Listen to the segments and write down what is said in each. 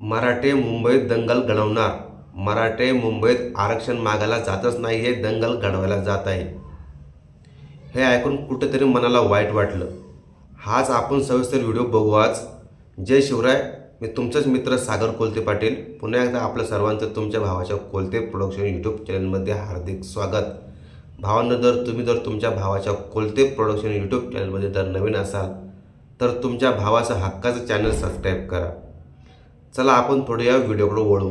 मराठे मुंबईत दंगल घडवणार. मराठे मुंबईत आरक्षण मागायला जातच नाही हे दंगल घडवायला जात आहे. हे ऐकून कुठेतरी मनाला वाईट वाटलं. हाच आपण सविस्तर व्हिडिओ बघू आज. जय शिवराय. मी तुमचाच मित्र सागर कोलते पाटील. पुन्हा एकदा आपलं सर्वांचं तुमच्या भावाच्या कोलते प्रोडक्शन यूट्यूब चॅनलमध्ये हार्दिक स्वागत. भावांना जर तुम्ही जर तुमच्या भावाच्या कोलते प्रोडक्शन यूट्यूब चॅनलमध्ये जर नवीन असाल तर तुमच्या भावाचं हक्काचं चॅनल सबस्क्राईब करा. चला आपण थोडं या व्हिडिओकडे वळू.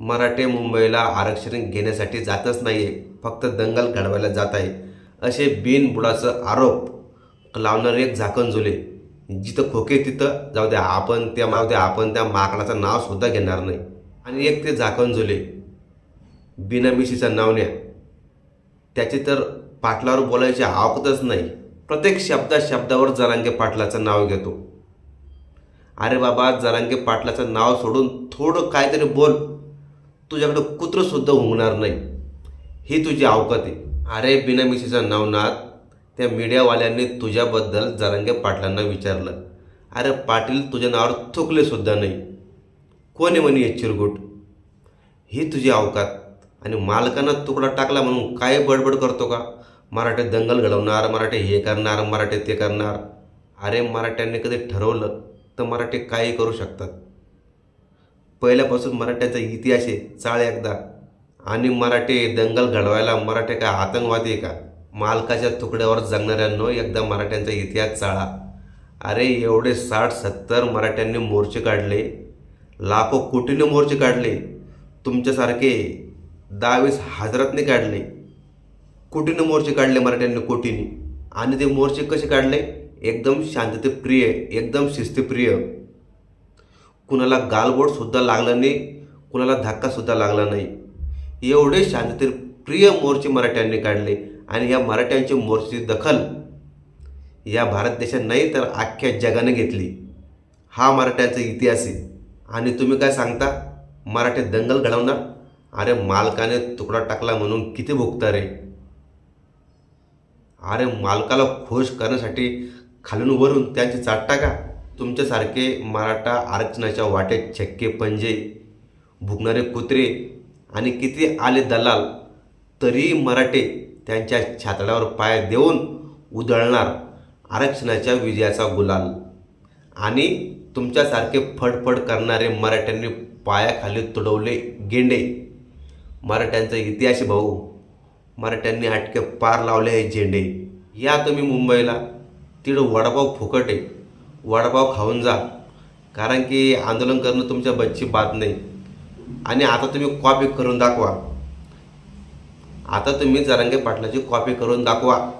मराठे मुंबईला आरक्षण घेण्यासाठी जातच नाही आहे फक्त दंगल घडवायला जात आहे असे बिनबुडाचं आरोप लावणारे एक झाकण झुले जिथं खोके तिथं जाऊ द्या आपण त्या जाऊ द्या आपण त्या माकडाचं नावसुद्धा घेणार नाही. आणि एक ते झाकण झुले बिनामिशीचा नावण्या त्याचे तर पाटलावर बोलायची आवकतच नाही. प्रत्येक शब्दा शब्दावर जरांगे पाटलाचं नाव घेतो. अरे बाबा जरांगे पाटलाचं नाव सोडून थोडं काहीतरी बोल. तुझ्याकडं कुत्रंसुद्धा हुंगणार नाही. ही तुझी अवकात आहे. अरे बिनामिशीचा नवनाथ त्या मीडियावाल्यांनी तुझ्याबद्दल जरांगे पाटलांना विचारलं. अरे पाटील तुझ्या नावावर थुकले सुद्धा नाही. कोणी म्हणे हे चिरगुट? ही तुझी अवकात. आणि मालकांना तुकडा टाकला म्हणून काय बडबड करतो का? मराठे दंगल घडवणार मराठे हे करणार मराठे ते करणार. अरे मराठ्यांनी कधी ठरवलं? तर मराठी काही करू शकतात. पहिल्यापासून मराठ्यांचा इतिहास आहे चाळ एकदा. आणि मराठे दंगल घडवायला मराठे काय आतंकवादी आहे का? मालकाच्या तुकड्यावर जगणाऱ्यांनो एकदा मराठ्यांचा इतिहास चाळा. अरे एवढे साठ सत्तर मराठ्यांनी मोर्चे काढले. लाखो कोटीने मोर्चे काढले. तुमच्यासारखे दहावीस हजारातने काढले. कोटीने मोर्चे काढले मराठ्यांनी कोटीने. आणि ते मोर्चे कसे काढले? एकदम शांततेप्रिय एकदम शिस्तप्रिय. कुणाला गालबोटसुद्धा लागलं नाही कुणाला धक्कासुद्धा लागला नाही. एवढे शांततेप्रिय मोर्चे मराठ्यांनी काढले आणि या मराठ्यांची मोर्चेची दखल या भारत देशात नाही तर अख्ख्या जगाने घेतली. हा मराठ्यांचा इतिहास आहे. आणि तुम्ही काय सांगता? मराठी दंगल घडवणार? अरे मालकाने तुकडा टाकला म्हणून किती भुगता रे अरे मालकाला खुश करण्यासाठी खालून वरून त्यांची चाट टाका. तुमच्यासारखे मराठा आरक्षणाच्या वाटेत छक्के पंजे भुकणारे कुत्रे आणि किती आले दलाल तरी मराठे त्यांच्या छातड्यावर पाय देऊन उधळणार आरक्षणाच्या विजयाचा गुलाल. आणि तुमच्यासारखे फडफड करणारे मराठ्यांनी पायाखाली तुडवले गेंडे. मराठ्यांचा इतिहास भाऊ. मराठ्यांनी हटके पार लावले हे झेंडे. या तुम्ही मुंबईला. तिथं वडापाव फुकट आहे. वडापाव खाऊन जा. कारण की आंदोलन करणं तुमच्या बच्ची बात नाही. आणि आता तुम्ही कॉपी करून दाखवा. आता तुम्ही जरांगे पाटलाची कॉपी करून दाखवा.